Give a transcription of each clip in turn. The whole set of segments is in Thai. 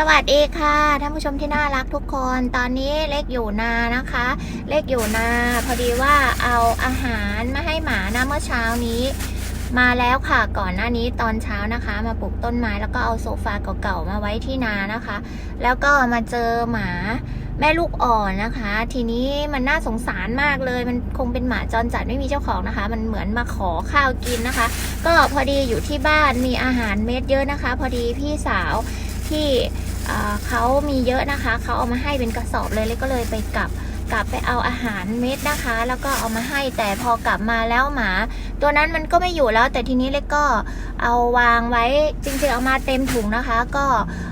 สวัสดีค่ะท่านผู้ชมที่น่ารักทุกคนตอนนี้เล็กอยู่นานะคะ เล็กอยู่นา พอดีว่าเอาอาหารมาให้หมานะเมื่อเช้านี้ มาแล้วค่ะก่อนหน้านี้ตอนเช้านะคะ มาปลูกต้นไม้แล้วก็เอาโซฟาเก่าๆมาไว้ที่นานะคะ แล้วก็มาเจอหมาแม่ลูกอ่อนนะคะ ทีนี้มันน่าสงสารมากเลย มันคงเป็นหมาจรจัดไม่มีเจ้าของนะคะ มันเหมือนมาขอข้าวกินนะคะ ก็พอดีอยู่ที่บ้านมีอาหารเม็ดเยอะนะคะ พอดีพี่สาวที่ เขามีเยอะนะคะ เขาเอามาให้เป็นกระสอบเลยเลยก็เลยไปกลับกลับไปเอาอาหารเม็ดนะคะ แล้วก็เอามาให้แต่พอกลับมาแล้วหมา ตัวนั้นมันก็ไม่อยู่แล้ว แต่ทีนี้เล็กก็เอาวางไว้จริงๆเอามาเต็มถุงนะคะ ก็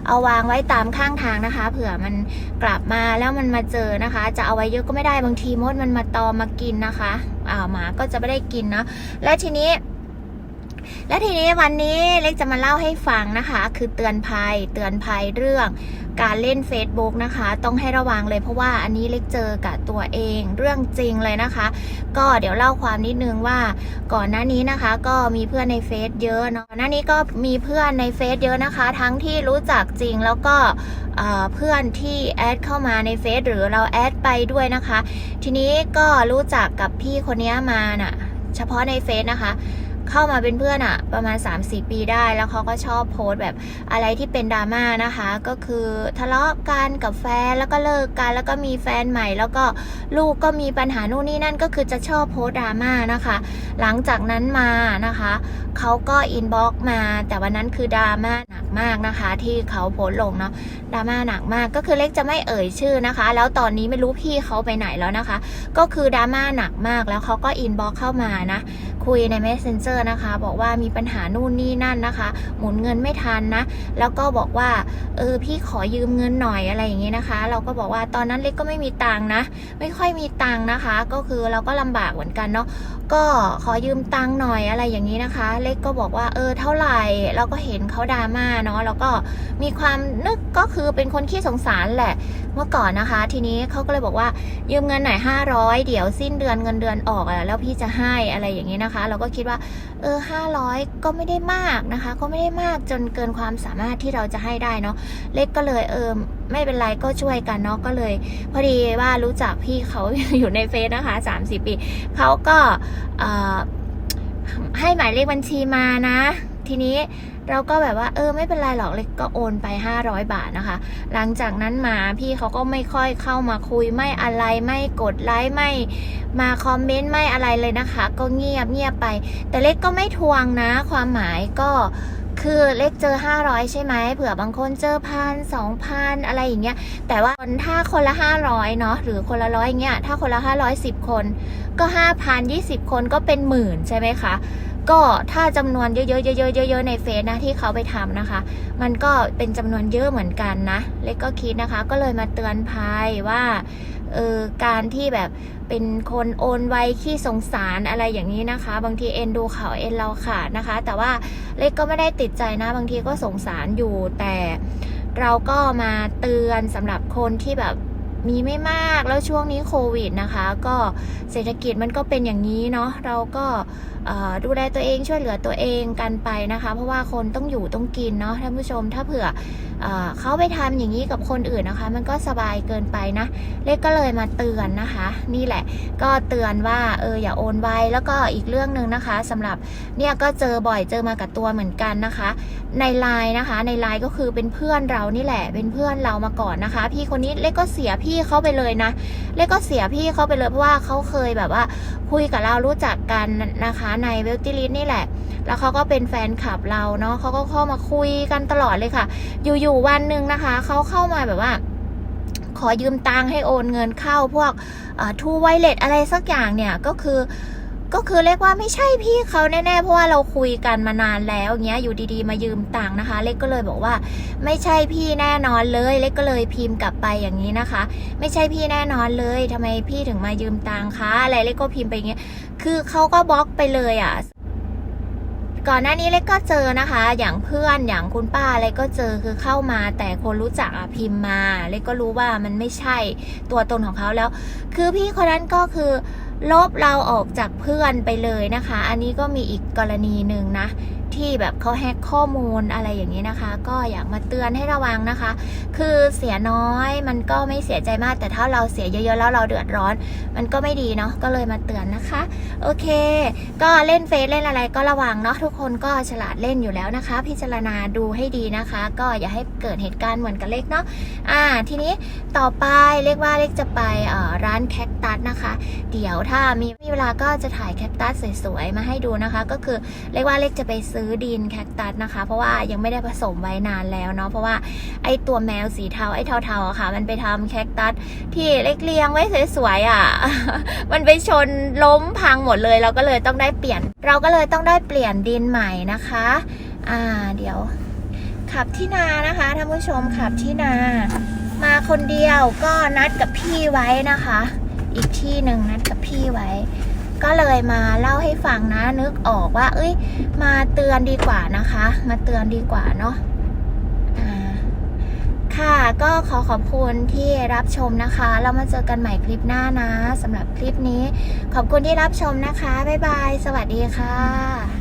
เอาวางไว้ตามข้างทางนะคะ เผื่อมันกลับมาแล้วมันมาเจอนะคะ จะเอาไว้เยอะก็ไม่ได้บางทีมดมันมาตอมมากินนะคะอ่าหมาก็จะไม่ได้กินเนาะและทีนี้ และทีนี้วันนี้เล็กจะมาเล่าให้ฟังนะคะ คือเตือนภัยเตือนภัยเรื่องการเล่น Facebook นะคะ ต้องให้ระวังเลยเพราะว่าอันนี้เล็กเจอกับตัวเองเรื่องจริงเลยนะคะ ก็เดี๋ยวเล่าความนิดนึงว่าก่อนหน้านี้นะคะ ก็มีเพื่อนในเฟซเยอะเนาะก่อนหน้านี้ก็มีเพื่อนในเฟซเยอะนะคะ ทั้งที่รู้จักจริงแล้วก็เพื่อนที่แอดเข้ามาในเฟซหรือเราแอดไปด้วยนะคะ ทีนี้ก็รู้จักกับพี่คนนี้มาน่ะ เฉพาะในเฟซนะคะ เข้ามาเป็นเพื่อนอะประมาณ 3-4 ปีได้ แล้วเขาก็ชอบโพสต์แบบอะไรที่เป็นดราม่านะคะ ก็คือทะเลาะกันกับแฟนแล้วก็เลิกกันแล้วก็มีแฟนใหม่ แล้วก็ลูกก็มีปัญหานู่นนี่นั่นก็คือจะชอบโพสต์ดราม่านะคะ หลังจากนั้นมานะคะเขาก็อินบ็อกมา แต่วันนั้นคือดราม่าหนักมากนะคะ ที่เขาโพสต์ลงเนาะดราม่าหนักมากก็คือเล็กจะไม่เอ่ยชื่อนะคะ แล้วตอนนี้ไม่รู้พี่เขาไปไหนแล้วนะคะ ก็คือดราม่าหนักมากแล้วเขาก็อินบ็อกเข้ามานะ คุยใน Messenger นะคะ บอกว่ามีปัญหานู่นนี่นั่นนะคะ หมุนเงินไม่ทันนะ แล้วก็บอกว่าเออพี่ขอยืมเงินหน่อยอะไรอย่างงี้นะคะ เราก็บอกว่าตอนนั้นเล็กก็ไม่มีตังค์นะ ไม่ค่อยมีตังค์นะคะ ก็คือเราก็ลำบากเหมือนกันเนาะก็ขอยืมตังค์หน่อยอะไรอย่างนี้นะคะ เล็กก็บอกว่าเออเท่าไหร่เราก็เห็นเขาดราม่าเนาะแล้วก็มีความนึกก็คือเป็นคนขี้สงสารแหละเมื่อก่อนนะคะ ทีนี้เขาก็เลยบอกว่ายืมเงินหน่อยห้าร้อยเดี๋ยวสิ้นเดือนเงินเดือนออกอะแล้วพี่จะให้อะไรอย่างนี้นะคะเราก็คิดว่าเออห้าร้อยก็ไม่ได้มากนะคะ ก็ไม่ได้มากจนเกินความสามารถที่เราจะให้ได้เนาะเล็กก็เลยเออไม่เป็นไรก็ช่วยกันเนาะก็เลย พอดีว่ารู้จักพี่เขาอยู่ในเฟซนะคะสามสิบปีเขาก็ให้หมายเลขบัญชีมานะ ทีนี้เราก็แบบว่าเออไม่เป็นไรหรอกเล็กก็โอนไป 500 บาทนะคะ หลังจากนั้นมาพี่เขาก็ไม่ค่อยเข้ามาคุยไม่อะไรไม่กดไลค์ไม่มาคอมเมนต์ไม่อะไรเลยนะคะ ก็เงียบเงียบไป แต่เล็กก็ไม่ทวงนะ ความหมายก็คือเล็กเจอ 500 ใช่ไหมเผื่อบางคนเจอพันสองพันอะไรอย่างเงี้ย แต่ว่าถ้าคนละ 500 เนาะหรือคนละร้อยเงี้ยถ้าคนละ 510 คน ก็ 5,000 20 คนก็เป็นหมื่นใช่ไหมคะ ก็ถ้าจำนวนเยอะๆเยอะๆเยอะๆในเฟซนะที่เขาไปทำนะคะ มันก็เป็นจำนวนเยอะเหมือนกันนะเล็กก็คิดนะคะ ก็เลยมาเตือนภัยว่าเออการที่แบบเป็นคนโอนไวขี้สงสารอะไรอย่างนี้นะคะ บางทีเอ็นดูเขาเอ็นเราขาดนะคะ แต่ว่าเล็กก็ไม่ได้ติดใจนะ บางทีก็สงสารอยู่ แต่เราก็มาเตือนสำหรับคนที่แบบมีไม่มากแล้วช่วงนี้โควิดนะคะ ก็เศรษฐกิจมันก็เป็นอย่างนี้เนาะเราก็ ดูแลตัวเองช่วยเหลือตัวเองกันไปนะคะ เพราะว่าคนต้องอยู่ต้องกินเนาะท่านผู้ชมถ้าเผื่อเขาไปทำอย่างนี้กับคนอื่นนะคะ มันก็สบายเกินไปนะ เล็กก็เลยมาเตือนนะคะ นี่แหละ ก็เตือนว่าเอออย่าโอนไวแล้วก็อีกเรื่องหนึ่งนะคะสำหรับเนี่ยก็เจอบ่อยเจอมากับตัวเหมือนกันนะคะ ในไลน์นะคะ ในไลน์ก็คือเป็นเพื่อนเรานี่แหละ เป็นเพื่อนเรามาก่อนนะคะ พี่คนนี้เล็กก็เสียพี่เขาไปเลยนะ เล็กก็เสียพี่เขาไปเลยเพราะว่าเขาเคยแบบว่าคุยกับเรารู้จักกันนะคะในเวลติลิสนี่แหละ แล้วเขาก็เป็นแฟนคลับเราเนาะเขาก็เข้ามาคุยกันตลอดเลยค่ะ อยู่ๆวันหนึ่งนะคะเขาเข้ามาแบบว่า ขอยืมตังค์ให้โอนเงินเข้าพวกทูไวเลตอะไรสักอย่างเนี่ยก็คือ ก็คือเรียกว่าไม่ใช่พี่เขาแน่ๆ เพราะว่าเราคุยกันมานานแล้วเงี้ยอยู่ดีๆ มายืมตังค์นะคะ เล็กก็เลยบอกว่า ไม่ใช่พี่แน่นอนเลย เล็กก็เลยพิมพ์กลับไปอย่างนี้นะคะ ไม่ใช่พี่แน่นอนเลยทำไมพี่ถึงมายืมตังค์คะอะไรเล็กก็พิมพ์ไปอย่างเงี้ยคือเขาก็บล็อกไปเลยอะก่อนหน้านี้เล็กก็เจอนะคะ อย่างเพื่อนอย่างคุณป้าอะไรก็เจอคือเข้ามา แต่คนรู้จักอะพิมพ์มา เล็กก็รู้ว่ามันไม่ใช่ตัวตนของเขาแล้ว คือพี่คนนั้นก็คือ ลบเราออกจากเพื่อนไปเลยนะคะ อันนี้ก็มีอีกกรณีหนึ่งนะ ที่แบบเขาแฮกข้อมูลอะไรอย่างนี้นะคะ ก็อยากมาเตือนให้ระวังนะคะ คือเสียน้อยมันก็ไม่เสียใจมาก แต่ถ้าเราเสียเยอะๆแล้วเราเดือดร้อน มันก็ไม่ดีเนาะก็เลยมาเตือนนะคะ โอเค ก็เล่นเฟซเล่นอะไรก็ระวังเนาะทุกคนก็ฉลาดเล่นอยู่แล้วนะคะ พิจารณาดูให้ดีนะคะ ก็อย่าให้เกิดเหตุการณ์เหมือนกับเล็กเนาะอ่าทีนี้ต่อไปเรียกว่าเล็กจะไปเอ่อร้านแคคตัสนะคะ เดี๋ยวถ้ามีมีเวลาก็จะถ่ายแคคตัสสวยๆมาให้ดูนะคะ ก็คือเรียกว่าเล็กจะไปซื้อดินแคคตัสนะคะ เพราะว่ายังไม่ได้ผสมไว้นานแล้วเนาะเพราะว่าไอตัวแมวสีเทาไอเทาๆค่ะ มันไปทำแคคตัสที่เล็กเลี้ยงไว้สวยๆอะ มันไปชนล้มพังหมดเลย เราก็เลยต้องได้เปลี่ยน เราก็เลยต้องได้เปลี่ยนดินใหม่นะคะ อ่าเดี๋ยว ขับที่นานะคะท่านผู้ชมขับที่นา มาคนเดียวก็นัดกับพี่ไว้นะคะ อีกที่หนึ่งนัดกับพี่ไว้ ก็เลยมาเล่าให้ฟังนะนึกออกว่า เอ้ย มาเตือนดีกว่านะคะ มาเตือนดีกว่าเนาะค่ะ ก็ขอขอบคุณที่รับชมนะคะ เรามาเจอกันใหม่คลิปหน้านะสำหรับคลิปนี้ ขอบคุณที่รับชมนะคะ บ๊ายบาย สวัสดีค่ะ